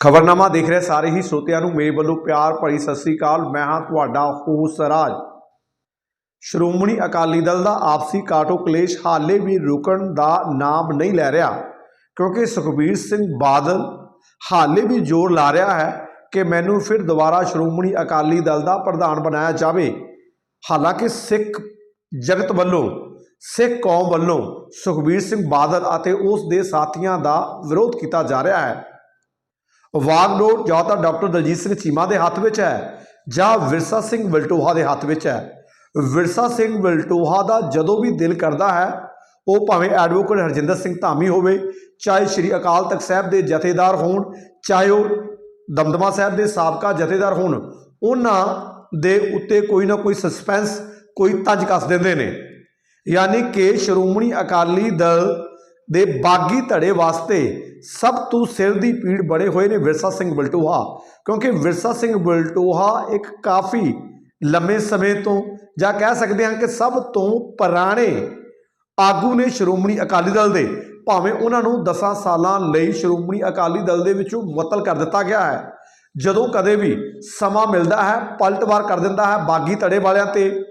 ਖਬਰਨਾਮਾ ਦੇਖ ਰਹੇ ਸਾਰੇ ਹੀ ਸਰੋਤਿਆਂ ਨੂੰ ਮੇਰੇ ਵੱਲੋਂ ਪਿਆਰ ਭਰੀ ਸਤਿ ਸ੍ਰੀ ਅਕਾਲ। ਮੈਂ ਹਾਂ ਤੁਹਾਡਾ ਹੋਸ ਰਾਜ। ਸ਼੍ਰੋਮਣੀ ਅਕਾਲੀ ਦਲ ਦਾ ਆਪਸੀ ਕਾਟੋ ਕਲੇਸ਼ ਹਾਲੇ ਵੀ ਰੁਕਣ ਦਾ ਨਾਮ ਨਹੀਂ ਲੈ ਰਿਹਾ, ਕਿਉਂਕਿ ਸੁਖਬੀਰ ਸਿੰਘ ਬਾਦਲ ਹਾਲੇ ਵੀ ਜ਼ੋਰ ਲਾ ਰਿਹਾ ਹੈ ਕਿ ਮੈਨੂੰ ਫਿਰ ਦੁਬਾਰਾ ਸ਼੍ਰੋਮਣੀ ਅਕਾਲੀ ਦਲ ਦਾ ਪ੍ਰਧਾਨ ਬਣਾਇਆ ਜਾਵੇ। ਹਾਲਾਂਕਿ ਸਿੱਖ ਜਗਤ ਵੱਲੋਂ, ਸਿੱਖ ਕੌਮ ਵੱਲੋਂ ਸੁਖਬੀਰ ਸਿੰਘ ਬਾਦਲ ਅਤੇ ਉਸ ਦੇ ਸਾਥੀਆਂ ਦਾ ਵਿਰੋਧ ਕੀਤਾ ਜਾ ਰਿਹਾ ਹੈ। ਵਾਗਡੋਰ ਜਾਂ ਤਾਂ ਡਾਕਟਰ ਦਲਜੀਤ ਸਿੰਘ ਚੀਮਾ ਦੇ ਹੱਥ ਵਿੱਚ ਹੈ, ਜਾਂ ਵਿਰਸਾ ਸਿੰਘ ਵਲਟੋਹਾ ਦੇ ਹੱਥ ਵਿੱਚ ਹੈ। ਵਿਰਸਾ ਸਿੰਘ ਵਲਟੋਹਾ ਦਾ ਜਦੋਂ ਵੀ ਦਿਲ ਕਰਦਾ ਹੈ, ਉਹ ਭਾਵੇਂ ਐਡਵੋਕੇਟ ਹਰਜਿੰਦਰ ਸਿੰਘ ਧਾਮੀ ਹੋਵੇ, ਚਾਹੇ ਸ੍ਰੀ ਅਕਾਲ ਤਖਤ ਸਾਹਿਬ ਦੇ ਜਥੇਦਾਰ ਹੋਣ, ਚਾਹੇ ਉਹ ਦਮਦਮਾ ਸਾਹਿਬ ਦੇ ਸਾਬਕਾ ਜਥੇਦਾਰ ਹੋਣ, ਉਹਨਾਂ ਦੇ ਉੱਤੇ ਕੋਈ ਨਾ ਕੋਈ ਸਸਪੈਂਸ ਕੋਈ ਤੰਜ ਕੱਸ ਦਿੰਦੇ ਨੇ। ਯਾਨੀ ਕਿ ਸ਼੍ਰੋਮਣੀ ਅਕਾਲੀ ਦਲ ਦੇ ਬਾਗੀ ਧੜੇ ਵਾਸਤੇ ਸਭ ਤੋਂ ਸਿਰ ਦੀ ਪੀੜ ਬਣੇ ਹੋਏ ਨੇ ਵਿਰਸਾ ਸਿੰਘ ਬਲਟੋਹਾ। ਕਿਉਂਕਿ ਵਿਰਸਾ ਸਿੰਘ ਬਲਟੋਹਾ ਇੱਕ ਕਾਫੀ ਲੰਮੇ ਸਮੇਂ ਤੋਂ ਜਾਂ ਕਹਿ ਸਕਦੇ ਹਾਂ ਕਿ ਸਭ ਤੋਂ ਪੁਰਾਣੇ ਆਗੂ ਨੇ ਸ਼੍ਰੋਮਣੀ ਅਕਾਲੀ ਦਲ ਦੇ। ਭਾਵੇਂ ਉਹਨਾਂ ਨੂੰ 10 ਸਾਲਾਂ ਲਈ ਸ਼੍ਰੋਮਣੀ ਅਕਾਲੀ ਦਲ ਦੇ ਵਿੱਚੋਂ ਮੁਅੱਤਲ ਕਰ ਦਿੱਤਾ ਗਿਆ ਹੈ। ਜਦੋਂ ਕਦੇ ਵੀ ਸਮਾਂ ਮਿਲਦਾ ਹੈ ਪਲਟਵਾਰ ਕਰ ਦਿੰਦਾ ਹੈ ਬਾਗੀ ਧੜੇ ਵਾਲਿਆਂ ਤੇ।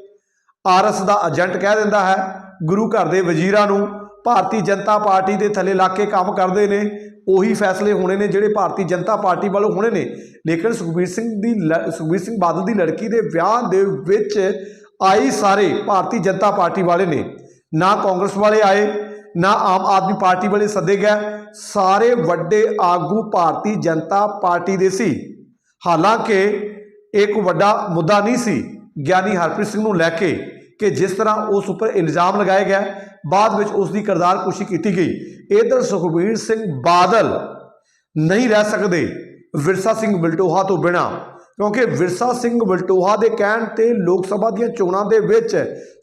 ਆਰਐਸ ਦਾ ਏਜੰਟ ਕਹਿ ਦਿੰਦਾ ਹੈ, ਗੁਰੂ ਘਰ ਦੇ ਵਜ਼ੀਰਾਂ ਨੂੰ ਭਾਰਤੀ ਜਨਤਾ ਪਾਰਟੀ ਦੇ ਥੱਲੇ ਲਾ ਕੇ ਕੰਮ ਕਰਦੇ ਨੇ, ਉਹੀ ਫੈਸਲੇ ਹੋਣੇ ਨੇ ਜਿਹੜੇ ਭਾਰਤੀ ਜਨਤਾ ਪਾਰਟੀ ਵੱਲੋਂ ਹੋਣੇ ਨੇ। ਲੇਕਿਨ ਸੁਖਬੀਰ ਸਿੰਘ ਦੀ ਲ- ਸੁਖਬੀਰ ਸਿੰਘ ਬਾਦਲ ਦੀ ਲੜਕੀ ਦੇ ਵਿਆਹ ਦੇ ਵਿੱਚ ਆਈ ਸਾਰੇ ਭਾਰਤੀ ਜਨਤਾ ਪਾਰਟੀ ਵਾਲੇ ਨੇ। ਨਾ ਕਾਂਗਰਸ ਵਾਲੇ ਆਏ, ਨਾ ਆਮ ਆਦਮੀ ਪਾਰਟੀ ਵਾਲੇ ਸੱਦੇ ਗਏ। ਸਾਰੇ ਵੱਡੇ ਆਗੂ ਭਾਰਤੀ ਜਨਤਾ ਪਾਰਟੀ ਦੇ ਸੀ। ਹਾਲਾਂਕਿ, ਇੱਕ ਵੱਡਾ ਮੁੱਦਾ ਨਹੀਂ ਸੀ, ਗਿਆਨੀ ਹਰਪ੍ਰੀਤ ਸਿੰਘ ਨੂੰ ਲੈ ਕੇ ਕਿ ਜਿਸ ਤਰ੍ਹਾਂ ਉਸ ਉੱਪਰ ਇਲਜ਼ਾਮ ਲਗਾਏ ਗਏ ਬਾਅਦ ਵਿੱਚ ਉਸ ਦੀ ਕਰਦਾਰਕੁਸ਼ੀ ਕੀਤੀ ਗਈ। ਇਧਰ ਸੁਖਬੀਰ ਸਿੰਘ ਬਾਦਲ ਨਹੀਂ ਰਹਿ ਸਕਦੇ ਵਿਰਸਾ ਸਿੰਘ ਬਲਟੋਹਾ ਤੋਂ ਬਿਨਾ, ਕਿਉਂਕਿ ਵਿਰਸਾ ਸਿੰਘ ਬਲਟੋਹਾ ਦੇ ਕਹਿਣ ਤੇ ਲੋਕ ਸਭਾ ਦੀਆਂ ਚੋਣਾਂ ਦੇ ਵਿੱਚ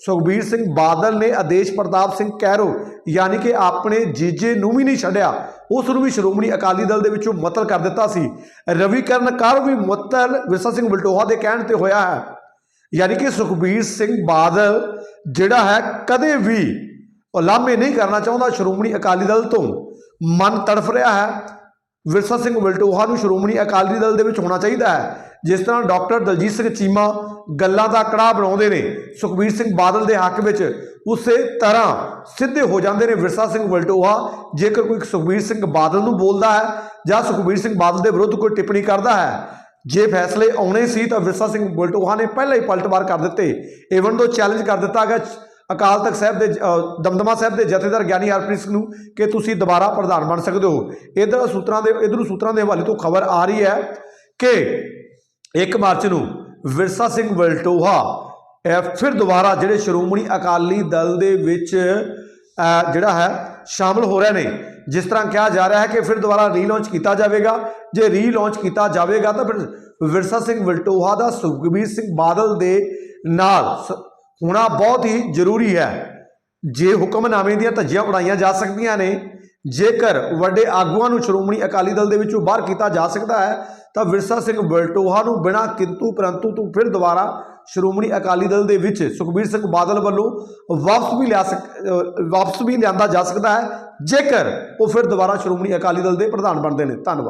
ਸੁਖਬੀਰ ਸਿੰਘ ਬਾਦਲ ਨੇ ਆਦੇਸ਼ ਪ੍ਰਤਾਪ ਸਿੰਘ ਕੈਰੋ ਯਾਨੀ ਕਿ ਆਪਣੇ ਜੀਜੇ ਨੂੰ ਵੀ ਨਹੀਂ ਛੱਡਿਆ, ਉਸ ਨੂੰ ਵੀ ਸ਼੍ਰੋਮਣੀ ਅਕਾਲੀ ਦਲ ਦੇ ਵਿੱਚੋਂ ਮੁਅੱਤਲ ਕਰ ਦਿੱਤਾ ਸੀ। ਰਵੀਕਰਨ ਕਰ ਵੀ ਮੁਅੱਤਲ ਵਿਰਸਾ ਸਿੰਘ ਬਲਟੋਹਾ ਦੇ ਕਹਿਣ ਤੇ ਹੋਇਆ ਹੈ। ਯਾਨੀ ਕਿ ਸੁਖਬੀਰ ਸਿੰਘ ਬਾਦਲ, ਜਿਹੜਾ ਹੈ ਕਦੇ ਵੀ ਉਲਾਮੇ ਨਹੀਂ ਕਰਨਾ ਚਾਹੁੰਦਾ ਸ਼੍ਰੋਮਣੀ ਅਕਾਲੀ ਦਲ ਤੋਂ। ਮਨ ਤੜਫ ਰਿਹਾ ਹੈ। ਵਿਰਸਾ ਸਿੰਘ ਵਲਟੋਹਾ ਨੂੰ ਸ਼੍ਰੋਮਣੀ ਅਕਾਲੀ ਦਲ ਦੇ ਵਿੱਚ ਹੋਣਾ ਚਾਹੀਦਾ ਹੈ। ਜਿਸ ਤਰ੍ਹਾਂ ਡਾਕਟਰ ਦਲਜੀਤ ਸਿੰਘ ਚੀਮਾ ਗੱਲਾਂ ਦਾ ਕੜਾਹ ਬਣਾਉਂਦੇ ਨੇ, ਸੁਖਬੀਰ ਸਿੰਘ ਬਾਦਲ ਦੇ ਹੱਕ ਵਿੱਚ ਉਸੇ ਤਰ੍ਹਾਂ ਸਿੱਧੇ ਹੋ ਜਾਂਦੇ ਨੇ ਵਿਰਸਾ ਸਿੰਘ ਵਲਟੋਹਾ। ਜੇਕਰ ਕੋਈ ਸੁਖਬੀਰ ਸਿੰਘ ਬਾਦਲ ਨੂੰ ਬੋਲਦਾ ਹੈ ਜਾਂ ਸੁਖਬੀਰ ਸਿੰਘ ਬਾਦਲ ਦੇ ਵਿਰੁੱਧ ਕੋਈ ਟਿੱਪਣੀ ਕਰਦਾ ਹੈ ਜੇ ਫੈਸਲੇ ਆਉਣੇ ਸੀ ਤਾਂ ਵਿਰਸਾ ਸਿੰਘ ਬਲਟੋਹਾ ਨੇ ਪਹਿਲਾਂ ਹੀ ਪਲਟਵਾਰ ਕਰ ਦਿੱਤੇ। ਇਵਨ ਤੋਂ ਚੈਲੰਜ ਕਰ ਦਿੱਤਾ ਗਿਆ। ਅਕਾਲ ਤਖਤ ਸਾਹਿਬ ਦੇ ਦਮਦਮਾ ਸਾਹਿਬ ਦੇ ਜਥੇਦਾਰ ਗਿਆਨੀ ਹਰਪ੍ਰੀਤ ਸਿੰਘ ਨੂੰ ਕਿ ਤੁਸੀਂ ਦੁਬਾਰਾ ਪ੍ਰਧਾਨ ਬਣ ਸਕਦੇ ਹੋ। ਇਧਰ ਸੂਤਰਾਂ ਦੇ, ਇਧਰੋਂ ਸੂਤਰਾਂ ਦੇ ਹਵਾਲੇ ਤੋਂ ਖਬਰ ਆ ਰਹੀ ਹੈ ਕਿ 1 ਮਾਰਚ ਨੂੰ ਵਿਰਸਾ ਸਿੰਘ ਬਲਟੋਹਾ ਫਿਰ ਦੁਬਾਰਾ ਜਿਹੜੇ ਸ਼੍ਰੋਮਣੀ ਅਕਾਲੀ ਦਲ ਦੇ ਵਿੱਚ ਜਿਹੜਾ ਹੈ, ਸ਼ਾਮਲ ਹੋ ਰਹੇ ਨੇ। ਜਿਸ ਤਰ੍ਹਾਂ ਕਿਹਾ ਜਾ ਰਿਹਾ ਹੈ ਕਿ ਫਿਰ ਦੁਬਾਰਾ ਰੀਲਾਂਚ ਕੀਤਾ ਜਾਵੇਗਾ। ਜੇ ਰੀਲਾਂਚ ਕੀਤਾ ਜਾਵੇਗਾ ਤਾਂ ਫਿਰ ਵਿਰਸਾ ਸਿੰਘ ਵਲਟੋਹਾ ਦਾ, ਸੁਖਬੀਰ ਸਿੰਘ ਬਾਦਲ ਦੇ ਨਾਲ ਸ- ਹੋਣਾ ਬਹੁਤ ਹੀ ਜ਼ਰੂਰੀ ਹੈ। ਜੇ ਹੁਕਮਨਾਮੇ ਦੀਆਂ ਧੱਜੀਆਂ ਉਡਾਈਆਂ ਜਾ ਸਕਦੀਆਂ ਨੇ, ਜੇਕਰ ਵੱਡੇ ਆਗੂਆਂ ਨੂੰ ਸ਼੍ਰੋਮਣੀ ਅਕਾਲੀ ਦਲ ਦੇ ਵਿੱਚੋਂ ਬਾਹਰ ਕੀਤਾ ਜਾ ਸਕਦਾ ਹੈ, ਤਾਂ ਵਿਰਸਾ ਸਿੰਘ ਵਲਟੋਹਾ ਨੂੰ ਬਿਨਾਂ ਕਿੰਤੂ ਪਰੰਤੂ ਤੋਂ ਫਿਰ ਦੁਬਾਰਾ ਸ਼੍ਰੋਮਣੀ ਅਕਾਲੀ ਦਲ ਦੇ ਵਿੱਚ ਸੁਖਬੀਰ ਸਿੰਘ ਬਾਦਲ ਵੱਲੋਂ ਵਾਪਸ ਵੀ ਲਿਆ ਸਕ ਵਾਪਸ ਵੀ ਲਿਆਂਦਾ ਜਾ ਸਕਦਾ ਹੈ। ਜੇਕਰ ਉਹ ਫਿਰ ਦੁਬਾਰਾ ਸ਼੍ਰੋਮਣੀ ਅਕਾਲੀ ਦਲ ਦੇ ਪ੍ਰਧਾਨ ਬਣਦੇ ਨੇ। ਧੰਨਵਾਦ।